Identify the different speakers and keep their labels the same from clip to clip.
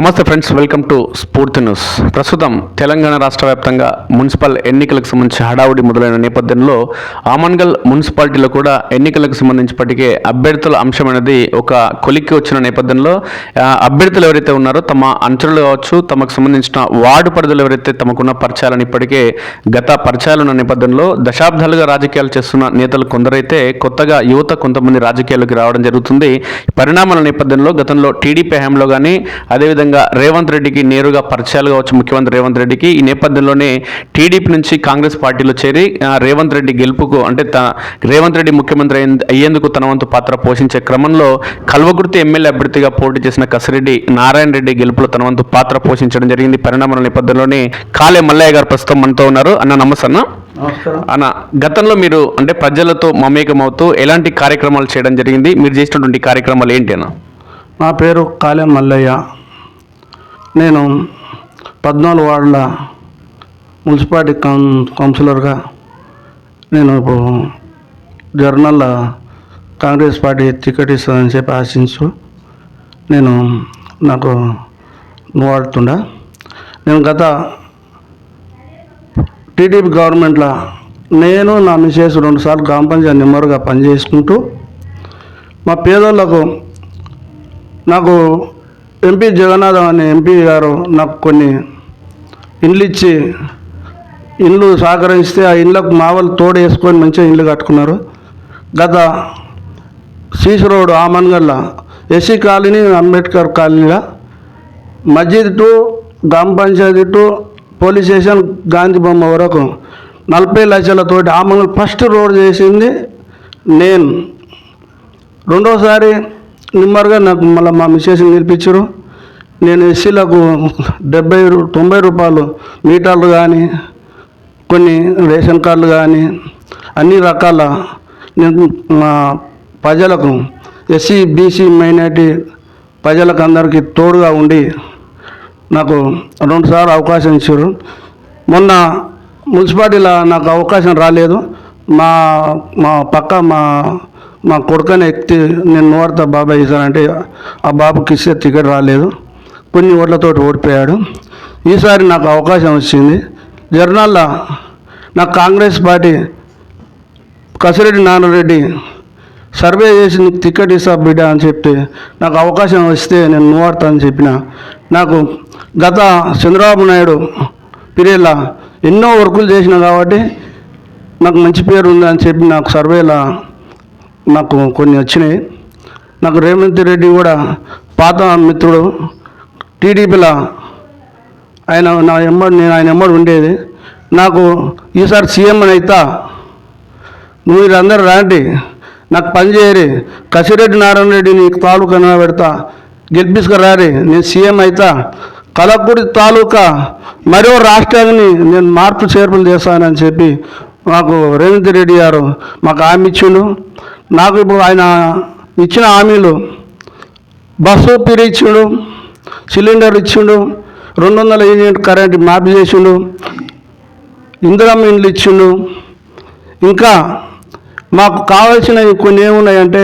Speaker 1: నమస్తే friends welcome to Spoorthi news. ప్రస్తుతం తెలంగాణ రాష్ట్ర వ్యాప్తంగా మున్సిపల్ ఎన్నికలకు సంబంధించి హడావుడి మొదలైన నేపథ్యంలో ఆమన్గల్ మున్సిపాలిటీలో కూడా ఎన్నికలకు సంబంధించి ఇప్పటికే అభ్యర్థుల అంశం అనేది ఒక కొలిక్కి వచ్చిన నేపథ్యంలో అభ్యర్థులు ఎవరైతే ఉన్నారో తమ అంచనలు కావచ్చు తమకు సంబంధించిన వార్డు పరిధులు ఎవరైతే తమకున్న పరిచయాలను ఇప్పటికే గత పరిచయాలు ఉన్న నేపథ్యంలో దశాబ్దాలుగా రాజకీయాలు చేస్తున్న నేతలు కొందరైతే కొత్తగా యువత కొంతమంది రాజకీయాల్లోకి రావడం జరుగుతుంది. పరిణామాల నేపథ్యంలో గతంలో టీడీపీ హయాంలో కానీ అదేవిధంగా రేవంత్ రెడ్డికి నేరుగా పరిచయాలు కావచ్చు ముఖ్యమంత్రి రేవంత్ రెడ్డికి. ఈ నేపథ్యంలోనే టీడీపీ నుంచి కాంగ్రెస్ పార్టీలో చేరి రేవంత్ రెడ్డి గెలుపుకు అంటే త రేవంత్ రెడ్డి ముఖ్యమంత్రి అయ్యేంద- అయ్యేందుకు తన వంతు పాత్ర పోషించే క్రమంలో కల్వకుర్తి ఎమ్మెల్యే అభ్యర్థిగా పోటీ చేసిన కసిరెడ్డి నారాయణ రెడ్డి గెలుపులో తన వంతు పాత్ర పోషించడం జరిగింది. పరిణామాల నేపథ్యంలోనే కాళే మల్లయ్య గారు ప్రస్తుతం మనతో ఉన్నారు. అన్న
Speaker 2: నమస్కారం.
Speaker 1: అన్న గతంలో మీరు అంటే ప్రజలతో మమేకమవుతూ ఎలాంటి కార్యక్రమాలు చేయడం జరిగింది? మీరు చేసినటువంటి కార్యక్రమాలు ఏంటి అన్న?
Speaker 2: నా పేరు కాళెం మల్లయ్య. నేను పద్నాలుగు వార్డుల మున్సిపాలిటీ కౌన్ కౌన్సిలర్గా నేను ఇప్పుడు జర్నల్ కాంగ్రెస్ పార్టీ టికెట్ ఇస్తుందని చెప్పి ఆశించు. నేను నాకు వాడుతుండా. నేను గత టీడీపీ గవర్నమెంట్లో నేను నా మిసేస్ రెండుసార్లు గ్రామ పంచాయతీ నెంబర్గా పనిచేసుకుంటూ మా పేదోళ్ళకు నాకు ఎంపీ జగన్నాథం అనే ఎంపీ గారు నాకు కొన్ని ఇండ్లు ఇచ్చి ఇండ్లు సహకరిస్తే ఆ ఇండ్లకు మా వాళ్ళు తోడు వేసుకొని మంచిగా ఇండ్లు కట్టుకున్నారు. గత CC road ఆమన్గల్ల SC colony Ambedkar కాలనీలో మస్జిద్ టు గ్రామ panchayat to police station Gandhi బొమ్మ వరకు నలభై లక్షలతోటి ఆమన్గల్ ఫస్ట్ రోడ్ చేసింది నేను. రెండోసారి నిమ్మరుగా నాకు మళ్ళీ మా మిస్సెస్ నిలిపించారు నేను ఎస్సీలకు డెబ్బై తొంభై రూపాయలు మీటర్లు కానీ కొన్ని రేషన్ కార్డులు కానీ అన్ని రకాల నేను మా ప్రజలకు ఎస్సీ బీసీ మైనార్టీ ప్రజలకు అందరికీ తోడుగా ఉండి నాకు రెండుసార్లు అవకాశం ఇచ్చారు. మొన్న మున్సిపాలిటీలో నాకు అవకాశం రాలేదు. మా మా పక్క మా మా కొడుకని ఎక్కి నేను నోరుతా బాబాయ్ ఇస్తానంటే ఆ బాబుకి ఇస్తే టికెట్ రాలేదు. కొన్ని ఓట్లతో ఓడిపోయాడు. ఈసారి నాకు అవకాశం వచ్చింది. జర్నల్లో నాకు కాంగ్రెస్ పార్టీ కసిరెడ్డి నాన్నరెడ్డి సర్వే చేసి నీకు టికెట్ ఇస్తా బిడ్డ అని చెప్తే నాకు అవకాశం వస్తే నేను నువ్వార్తా అని చెప్పిన. నాకు గత చంద్రబాబు నాయుడు పీరియడ్లో ఎన్నో వర్కులు చేసిన కాబట్టి నాకు మంచి పేరు ఉంది అని చెప్పి నాకు సర్వేలో నాకు కొన్ని వచ్చినాయి. నాకు రేవంత్ రెడ్డి కూడా పాత మిత్రుడు టీడీపీలో ఆయన నా ఎమ్మడి నేను ఆయన ఎమ్మడి ఉండేది. నాకు ఈసారి సీఎం అని అయితా వీరందరూ రాండి. నాకు పని చేయరి. కసిరెడ్డి నారాయణ రెడ్డి నీకు తాలూకా పెడతా. గెలిపించుకురారి నేను సీఎం అయితా. కలక్కుడి తాలూకా మరో రాష్ట్రాన్ని నేను మార్పు చేర్పులు చేస్తానని చెప్పి మాకు రేవంత్ రెడ్డి గారు మాకు హామీ ఇచ్చిండు. నాకు ఇప్పుడు ఆయన ఇచ్చిన హామీలు బస్సు పిరి ఇచ్చిండు సిలిండర్ ఇచ్చిండు రెండు వందల యూనిట్ కరెంట్ మాఫీ చేసిండు ఇందిరమ్మ ఇండ్లు ఇచ్చిండు. ఇంకా మాకు కావాల్సినవి కొన్ని ఏమున్నాయంటే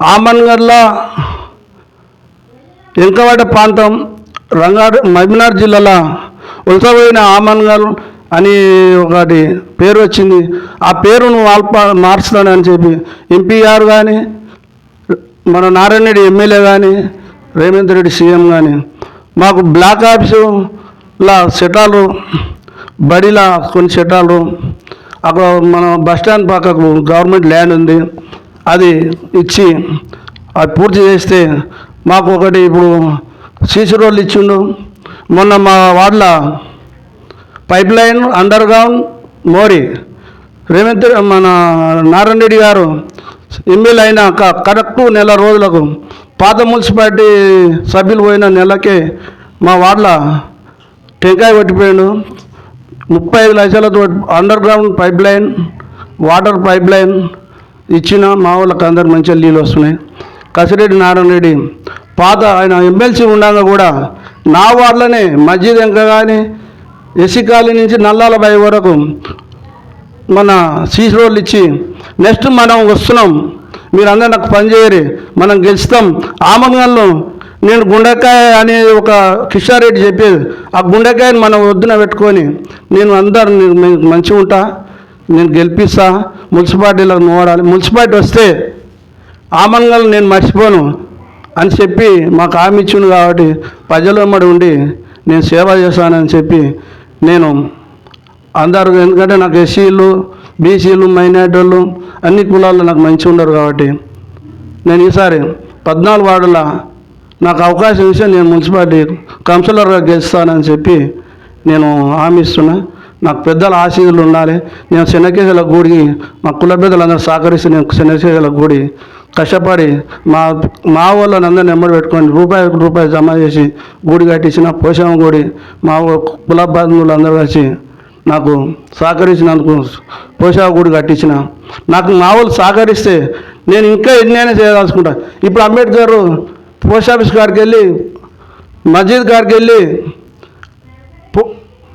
Speaker 2: ఆమన్గర్లో ఎంకవాడ ప్రాంతం రంగారెడ్డి మహబూబ్నగర్ జిల్లాలో ఉలసపోయిన ఆమన్గల్ అని ఒకటి పేరు వచ్చింది. ఆ పేరును వాల్ప అని చెప్పి ఎంపీఆర్ కానీ మన నారాయణ రెడ్డి ఎమ్మెల్యే కానీ రేవంత్ రెడ్డి సీఎం కానీ మాకు బ్లాక్ ఆఫీసులా సెటాలు బడిలా కొన్ని సెటాలు అక్కడ మన బస్ స్టాండ్ పక్కకు గవర్నమెంట్ ల్యాండ్ ఉంది అది ఇచ్చి అది పూర్తి చేస్తే మాకు ఒకటి ఇప్పుడు సీసీ రోడ్లు ఇచ్చిండు. మొన్న మా వాళ్ళ పైప్ లైన్ అండర్ గ్రౌండ్ మోరీ రేవంత్ మన నారాయణ రెడ్డి గారు ఎమ్మెల్యే అయిన కరెక్ట్ నెల రోజులకు పాత మున్సిపాలిటీ సభ్యులు పోయిన నెలకే మా వాళ్ళ టెంకాయ కొట్టిపోయాడు. ముప్పై ఐదు లక్షలతో underground pipeline water pipeline ఇచ్చిన మా వాళ్ళకి అందరు మంచిగా నీళ్ళు వస్తున్నాయి. కసిరెడ్డి నారాయణ రెడ్డి పాత ఆయన ఎమ్మెల్సీ ఉండగా కూడా నా వాళ్ళనే మస్జిద్ ఇంకా కానీ ఎసికాలి నుంచి నల్లాల బై వరకు మన సీసీ రోడ్లు ఇచ్చి నెక్స్ట్ మనం వస్తున్నాం. మీరందరూ నాకు పనిచేయరు మనం గెలుస్తాం. ఆమగంలో నేను గుండెకాయ అనే ఒక కిషారెడ్డి చెప్పేది. ఆ గుండెకాయని మనం వద్దున పెట్టుకొని నేను అందరు నేను మంచిగా ఉంటా. నేను గెలిపిస్తా. మున్సిపాలిటీలో నోడాలి మున్సిపాలిటీ వస్తే ఆమంగల్ నేను మర్చిపోను అని చెప్పి మాకు హామీ ఇచ్చిండు కాబట్టి ప్రజల వెంబడి ఉండి నేను సేవ చేస్తానని చెప్పి నేను అందరు ఎందుకంటే నాకు ఎస్సీలు బీసీలు మైనార్టీలు అన్ని కులాల్లో నాకు మంచి ఉండరు కాబట్టి నేను ఈసారి పద్నాలుగు వార్డుల నాకు అవకాశం ఇస్తే నేను మున్సిపాలిటీ కౌన్సిలర్గా గెలుస్తానని చెప్పి నేను హామీ ఇస్తున్నా. నాకు పెద్దల ఆశీర్లు ఉండాలి. నేను శనకేశల గూడి మా కుల పెద్దలందరూ సహకరిస్తే నేను శనకేశల గుడి కష్టపడి మా మా వాళ్ళని అందరిని నెంబర్ పెట్టుకొని రూపాయి రూపాయి జమ చేసి గుడి కట్టించిన పోషమ్మ గుడి మా కుల బంధువులు అందరూ కలిసి నాకు సహకరించినందుకు పోషక గుడి కట్టించిన. నాకు మా వాళ్ళు సహకరిస్తే నేను ఇంకా ఎన్నైనా చేయదలుచుకుంటా. ఇప్పుడు అంబేద్కర్ పోస్ట్ ఆఫీస్ కాడికి వెళ్ళి మస్జిద్ కాడికి వెళ్ళి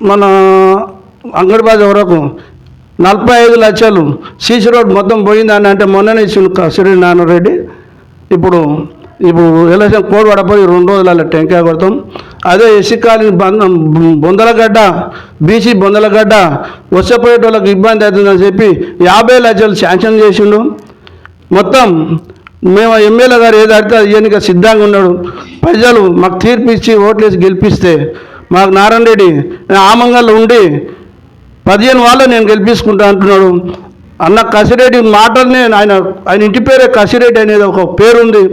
Speaker 2: మన అంగడిబాజ్ వరకు నలభై ఐదు లక్షలు. సీసీ రోడ్ మొత్తం పోయిందని అంటే మొన్ననే ఇచ్చిన శ్రీ నాన్నరెడ్డి ఇప్పుడు ఇప్పుడు ఎలక్షన్ కోడ్ పడపోయి రెండు రోజుల టెంకాయ కొడతాం. అదే ఎస్సీ కాలనీ బొందలగడ్డ బీసీ బొందలగడ్డ వచ్చపోయేటోళ్ళకి ఇబ్బంది అవుతుందని చెప్పి యాభై లక్షలు శాంక్షన్ చేసిండు. మొత్తం మేము ఎమ్మెల్యే గారు ఏది అడితే అది సిద్ధంగా ఉన్నాడు. ప్రజలు మాకు తీర్పు ఇచ్చి ఓట్లేసి గెలిపిస్తే మాకు నారాయణ రెడ్డి ఆమంగల్లో ఉండి పదిహేను వాళ్ళు నేను గెలిపించుకుంటా అంటున్నాడు. అన్న కసిరెడ్డి మాటలనే ఆయన ఆయన ఇంటి పేరే కసిరెడ్డి అనేది ఒక పేరు ఉంది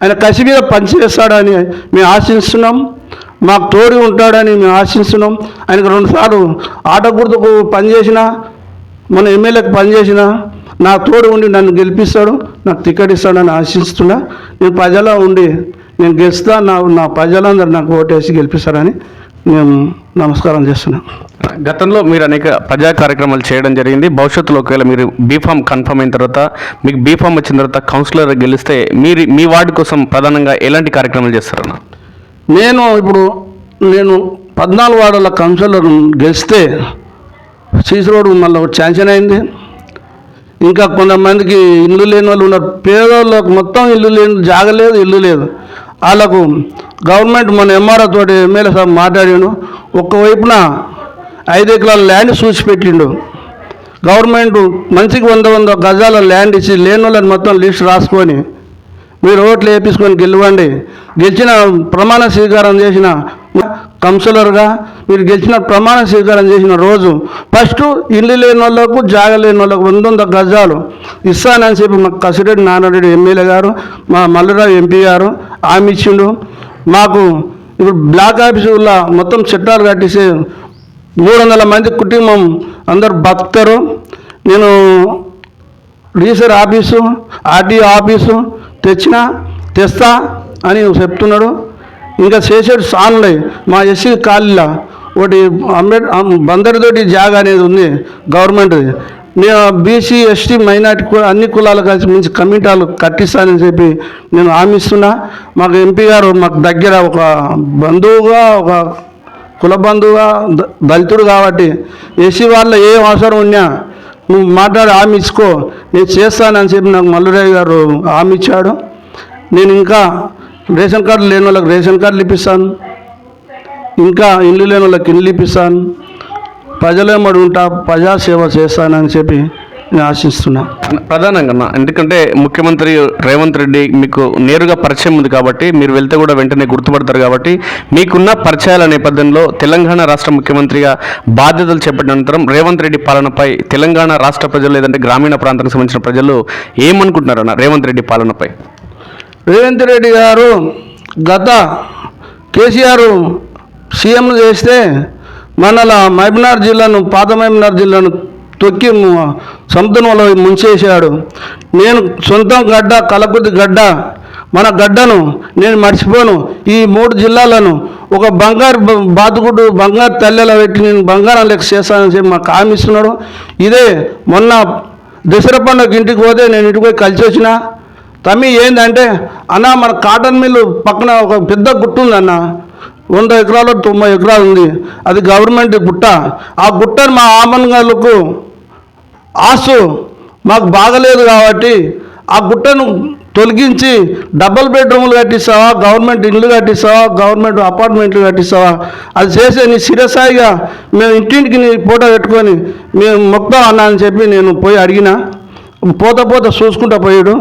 Speaker 2: ఆయన కసి మీద పనిచేస్తాడని మేము ఆశిస్తున్నాం. మాకు తోడు ఉంటాడని మేము ఆశిస్తున్నాం. ఆయనకు రెండుసార్లు ఆట గుర్తుకు పనిచేసిన మన ఎమ్మెల్యేకి పనిచేసిన నా తోడు ఉండి నన్ను గెలిపిస్తాడు నాకు టికెట్ ఇస్తాడని ఆశిస్తున్నా. నేను ప్రజల ఉండి నేను గెలుస్తా నా నా ప్రజలందరూ నాకు ఓటేసి గెలిపిస్తారని నేను నమస్కారం చేస్తున్నాను
Speaker 1: గతంలో మీరు అనేక ప్రజా కార్యక్రమాలు చేయడం జరిగింది. భవిష్యత్తులో ఒకవేళ మీరు బీఫామ్ కన్ఫర్మ్ అయిన తర్వాత మీకు బీఫామ్ వచ్చిన తర్వాత కౌన్సిలర్ గెలిస్తే మీరు మీ వార్డు కోసం ప్రధానంగా ఎలాంటి కార్యక్రమాలు చేస్తారన్న?
Speaker 2: నేను ఇప్పుడు నేను పద్నాలుగు వార్డుల కౌన్సిలర్ గెలిస్తే సీసీ రోడ్డు మళ్ళీ ఒకటి శాంక్షన్ అయింది. ఇంకా కొంతమందికి ఇల్లు లేని వాళ్ళు ఉన్నారు. పేదవాళ్ళకు మొత్తం ఇల్లు లేని జాగలేదు ఇల్లు లేదు. వాళ్ళకు గవర్నమెంట్ మన ఎంఆర్ఓ తోటి ఎమ్మెల్యే సార్ మాట్లాడాను ఒక్కవైపున ఐదు ఎకరాల ల్యాండ్ చూసి పెట్టిండు. గవర్నమెంట్ మంచికి వంద వంద గజాల ల్యాండ్ ఇచ్చి లేని వాళ్ళని మొత్తం లిస్ట్ రాసుకొని మీరు ఓట్లు వేపించుకొని గెలవండి. గెలిచిన ప్రమాణ స్వీకారం చేసిన కౌన్సిలర్గా మీరు గెలిచిన ప్రమాణ స్వీకారం చేసిన రోజు ఫస్ట్ ఇల్లు లేని వాళ్ళకు జాగ లేని వాళ్ళకు వంద వంద గజాలు ఇస్తానని చెప్పి మా కసిరెడ్డి నారాయణరెడ్డి ఎమ్మెల్యే గారు మా మల్లరావు ఎంపీ గారు ఆమె ఇచ్చిండు. మాకు ఇప్పుడు బ్లాక్ ఆఫీసుల్లో మొత్తం చట్టాలు కట్టేసి మూడు వందల మంది కుటుంబం అందరు భక్తరు నేను రీసర్ ఆఫీసు ఆర్టీఓ ఆఫీసు తెచ్చిన తెస్తా అని చెప్తున్నాడు. ఇంకా చేసేది సాన్లే. మా ఎస్సీ కాలనీలో ఒకటి అంబేడ్ బందరితోటి జాగా అనేది ఉంది గవర్నమెంట్ నేను బీసీ ఎస్టీ మైనార్టీ కూడా అన్ని కులాలు కలిసి మంచి కమిటాలు కట్టిస్తానని చెప్పి నేను హామీస్తున్నా మాకు ఎంపీ గారు మాకు దగ్గర ఒక బంధువుగా ఒక కులబంధువుగా దళితుడు కాబట్టి ఎస్సీ వాళ్ళ ఏ అవసరం ఉన్నా నువ్వు మాట్లాడి హామీ ఇచ్చుకో నేను చేస్తానని చెప్పి నాకు మల్లురావు గారు హామీ ఇచ్చాడు. నేను ఇంకా రేషన్ కార్డు లేని వాళ్ళకి రేషన్ కార్డులు ఇప్పిస్తాను ఇంకా ఇల్లు లేని వాళ్ళకి ఇల్లు ఇప్పిస్తాను ప్రజలేమడి ఉంటా ప్రజాసేవ చేస్తానని చెప్పి నేను ఆశిస్తున్నా.
Speaker 1: ప్రధానంగా అన్న, ఎందుకంటే ముఖ్యమంత్రి రేవంత్ రెడ్డి మీకు నేరుగా పరిచయం ఉంది కాబట్టి మీరు వెళ్తే కూడా వెంటనే గుర్తుపడతారు కాబట్టి మీకున్న పరిచయాల నేపథ్యంలో తెలంగాణ రాష్ట్ర ముఖ్యమంత్రిగా బాధ్యతలు చేపట్టిన అనంతరం రేవంత్ రెడ్డి పాలనపై తెలంగాణ రాష్ట్ర ప్రజలు లేదంటే గ్రామీణ ప్రాంతానికి సంబంధించిన ప్రజలు ఏమనుకుంటున్నారు అన్న రేవంత్ రెడ్డి పాలనపై?
Speaker 2: రేవంత్ రెడ్డి గారు గత కేసీఆర్ సీఎం చేస్తే మనల మహబూబ్నగర్ జిల్లాను పాత మహబూబ్నగర్ జిల్లాను తొక్కి సముద్రంలో ముంచేశాడు. నేను సొంతం గడ్డ కలకుది గడ్డ మన గడ్డను నేను మర్చిపోను. ఈ మూడు జిల్లాలను ఒక బంగారు బాతుకుడు బంగారు తల్లెల పెట్టి నేను బంగారం లెక్క చేస్తానని చెప్పి మాకు హామీ ఇస్తున్నాడు. ఇదే మొన్న దసరా పండుగ ఇంటికి పోతే నేను ఇంటికి పోయి కలిసి వచ్చిన. తమ్మి ఏంటంటే అన్న మన కాటన్ మిల్లు పక్కన ఒక పెద్ద గుట్ట ఉందన్న. వంద ఎకరాలు తొంభై ఎకరాలు ఉంది. అది గవర్నమెంట్ గుట్ట. ఆ గుట్టను మా ఆమన్గాళ్ళకు ఆసు మాకు బాగలేదు కాబట్టి ఆ గుట్టను తొలగించి డబల్ బెడ్రూమ్లు కట్టిస్తావా గవర్నమెంట్ ఇల్లు కట్టిస్తావా గవర్నమెంట్ అపార్ట్మెంట్లు కట్టిస్తావా? అది చేసే నీ శిరసాయిగా మేము ఇంటింటికి నీ ఫోటో పెట్టుకొని మేము మొత్తం అన్నా అని చెప్పి నేను పోయి అడిగిన. పోత పోత చూసుకుంటా పోయాడు.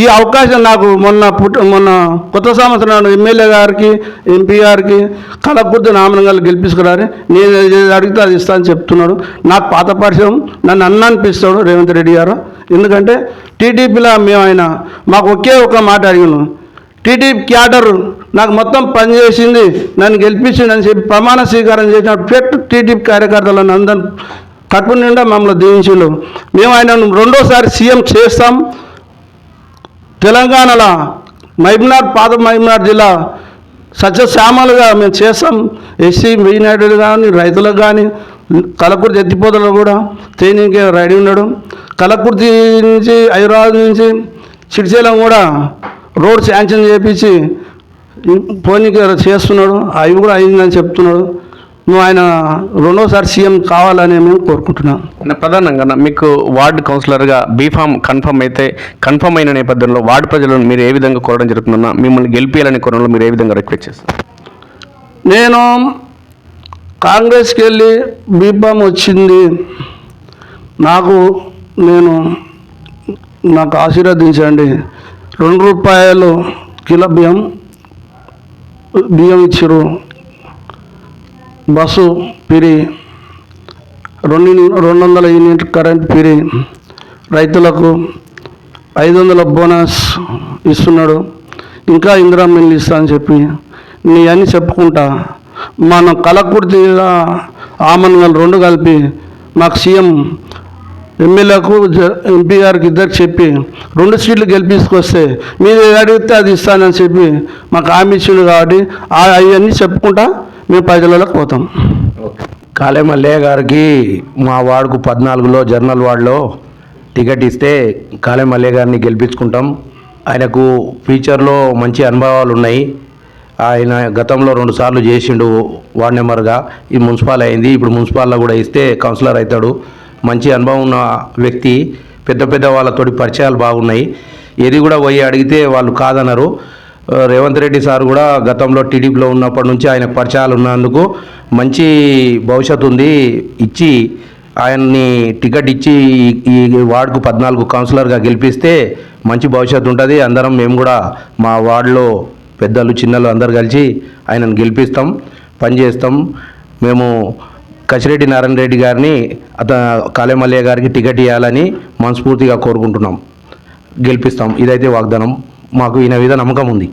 Speaker 2: ఈ అవకాశం నాకు మొన్న పుట్ట మొన్న కొత్త సంవత్సరం ఎమ్మెల్యే గారికి ఎంపీ గారికి కలకుర్తి నామనగాలు గెలిపించుకురారు నేను అడిగితే అది ఇస్తాను అని చెప్తున్నాడు. నాకు పాత పరిచయం నన్ను అన్న అనిపిస్తాడు రేవంత్ రెడ్డి గారు. ఎందుకంటే టీడీపీలో మేము ఆయన మాకు ఒకే ఒక మాట అడిగాను. టీడీపీ క్యాడర్ నాకు మొత్తం పనిచేసింది నన్ను గెలిపించింది అని చెప్పి ప్రమాణ స్వీకారం చేసిన పెట్ టీడీపీ కార్యకర్తలను అందరం కడుపు నిండా మమ్మల్ని దీవించిండు మేము ఆయనను రెండోసారి సీఎం చేస్తాం. తెలంగాణలో మహబూబ్నాథ్ పాత మహబూబ్నాథ్ జిల్లా సత్యశ్యామలుగా మేము చేస్తాం ఎస్సీ మీనాయుడు కానీ రైతులకు కానీ కలకుర్తి ఎత్తిపోతలు కూడా తేనీకి రెడీ ఉన్నాడు కలకుర్తి నుంచి హైదరాబాద్ నుంచి సిరిశైలం కూడా రోడ్ శాంక్షన్ చేపించి పోనీకి చేస్తున్నాడు. అవి కూడా అయిందని చెప్తున్నాడు. నువ్వు ఆయన రెండోసారి సీఎం కావాలని మేము కోరుకుంటున్నాం.
Speaker 1: ప్రధానంగా మీకు వార్డు కౌన్సిలర్గా బీఫామ్ కన్ఫర్మ్ అయితే కన్ఫర్మ్ అయిన నేపథ్యంలో వార్డు ప్రజలను మీరు ఏ విధంగా కోరడం జరుగుతుందన్న మిమ్మల్ని గెలిపించాలని కోరడంలో మీరు ఏ విధంగా రిక్వెస్ట్ చేస్తారు?
Speaker 2: నేను కాంగ్రెస్కి వెళ్ళి బీఫామ్ వచ్చింది. నాకు నేను నాకు ఆశీర్వదించండి. రెండు రూపాయలు కిలో బియ్యం బియ్యం ఇచ్చారు బస్సు పిరి రెండు రెండు వందల యూనిట్ కరెంట్ పిరి రైతులకు ఐదు వందల బోనస్ ఇస్తున్నాడు. ఇంకా ఇందిరా మిల్లు ఇస్తా అని చెప్పి నీ అని చెప్పుకుంటా. మనం కలకుర్తి ఆమన్గల్ రెండు కలిపి మాకు సీఎం ఎమ్మెల్యేకు ఎంపీ గారికి ఇద్దరికి చెప్పి రెండు సీట్లు గెలిపించుకొస్తే మీరు అడిగితే అది ఇస్తానని చెప్పి మాకు హామీ ఇచ్చిండు కాబట్టి ఆ- అవన్నీ చెప్పుకుంటా. మేము ప్రజలకు పోతాం.
Speaker 3: కాళే మల్లయ్య గారికి మా వార్డుకు పద్నాలుగులో జర్నల్ వార్డులో టికెట్ ఇస్తే కాళే మల్లయ్య గారిని గెలిపించుకుంటాం. ఆయనకు ఫ్యూచర్లో మంచి అనుభవాలు ఉన్నాయి. ఆయన గతంలో రెండు సార్లు చేసిండు వార్డ్ నెంబర్గా ఈ మున్సిపాల్ అయింది. ఇప్పుడు మున్సిపాల్లో కూడా ఇస్తే కౌన్సిలర్ అవుతాడు. మంచి అనుభవం ఉన్న వ్యక్తి. పెద్ద పెద్ద వాళ్ళతోటి పరిచయాలు బాగున్నాయి. ఏది కూడా పోయి అడిగితే వాళ్ళు కాదన్నారు రేవంత్ రెడ్డి సార్ కూడా గతంలో టీడీపీలో ఉన్నప్పటి నుంచి ఆయనకు పరిచయాలు ఉన్నందుకు మంచి భవిష్యత్తు ఉంది. ఇచ్చి ఆయన్ని టికెట్ ఇచ్చి ఈ వార్డుకు పద్నాలుగు కౌన్సిలర్గా గెలిపిస్తే మంచి భవిష్యత్తు ఉంటుంది. అందరం మేము కూడా మా వార్డులో పెద్దలు చిన్నలు అందరు కలిసి ఆయనను గెలిపిస్తాం పనిచేస్తాం మేము కసిరెడ్డి నారాయణ రెడ్డి గారిని అత కాలేమల్లయ్య గారికి టికెట్ ఇవ్వాలని మనస్ఫూర్తిగా కోరుకుంటున్నాం. గెలిపిస్తాం. ఇదైతే వాగ్దానం. మాకు ఈయన మీద నమ్మకం ఉంది.